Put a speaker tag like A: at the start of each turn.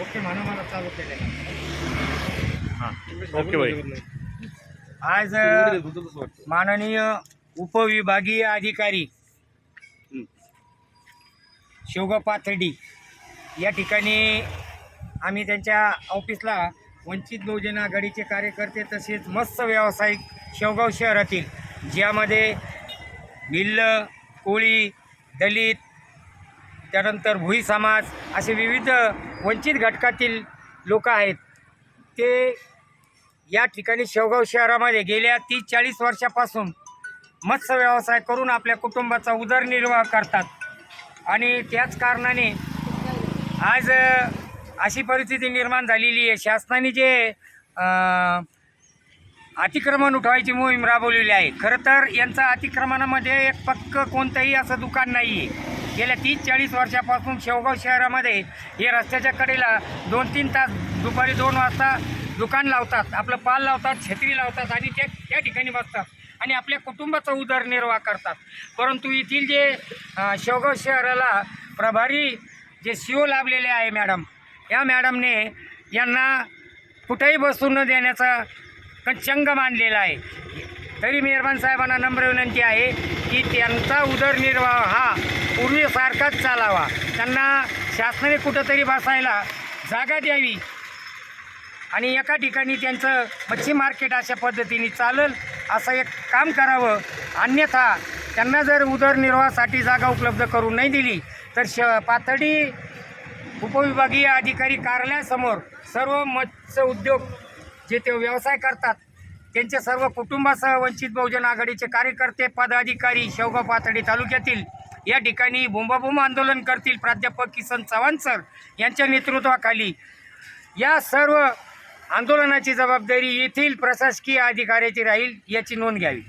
A: Okay म्हणा मला चालू केलेला
B: हां ओके भाई
A: आज माननीय उपविभागीय अधिकारी शिवगाव पाथर्डी या ठिकाणी आम्ही त्यांच्या ऑफिसला वंचित बहुजन आघाडीचे कार्यकर्ते तसेच मत्स्य व्यावसायिक शेवगाव शहरातील ज्यामध्ये भिल्ल कोळी दलित त्यानंतर भुई समाज असे विविध वंचित घटकातील लोक आहेत. ते या ठिकाणी शेवगाव शहरामध्ये गेल्या तीस चाळीस वर्षापासून मत्स्य व्यवसाय करून आपल्या कुटुंबाचा उदरनिर्वाह करतात. आणि त्याच कारणाने आज अशी परिस्थिती निर्माण झालेली आहे. शासनाने जे अतिक्रमण उठवायची मोहीम राबवलेली आहे. खरं तर यांचा अतिक्रमणामध्ये एक पक्क कोणतंही असं दुकान नाही आहे गेल्या तीस चाळीस वर्षापासून शेवगाव शहरामध्ये हे रस्त्याच्या कडेला दोन तीन तास दुपारी दोन वाजता दुकान लावतात आपलं पाल लावतात छत्री लावतात आणि त्या त्या ठिकाणी बसतात आणि आपल्या कुटुंबाचा उदरनिर्वाह करतात. परंतु येथील जे शेवगाव शहराला प्रभारी जे सीओ लाभलेले आहे मॅडम या मॅडमने यांना कुठेही बसून न देण्याचा चंग मानलेला आहे. तरी मेहरबान साहेबांना नम्र विनंती आहे की त्यांचा उदरनिर्वाह हा पूर्वीसारखाच चालावा. त्यांना शासनाने कुठंतरी बसायला जागा द्यावी. आणि एका ठिकाणी त्यांचं मच्छी मार्केट अशा पद्धतीने चालेल असं एक काम करावं. अन्यथा त्यांना जर उदरनिर्वाहासाठी जागा उपलब्ध करून नाही दिली तर श पातळी उपविभागीय अधिकारी कार्यालयासमोर सर्व मत्स्य उद्योग जे ते व्यवसाय करतात त्यांच्या सर्व कुटुंबासह वंचित बहुजन आघाडीचे कार्यकर्ते पदाधिकारी शेवगाव पाथडी तालुक्यातील या ठिकाणी बोंबाबोंब आंदोलन करतील. प्राध्यापक किसन चव्हाण सर यांच्या नेतृत्वाखाली या सर्व आंदोलनाची जबाबदारी येथील प्रशासकीय अधिकाऱ्याची राहील याची नोंद घ्यावी.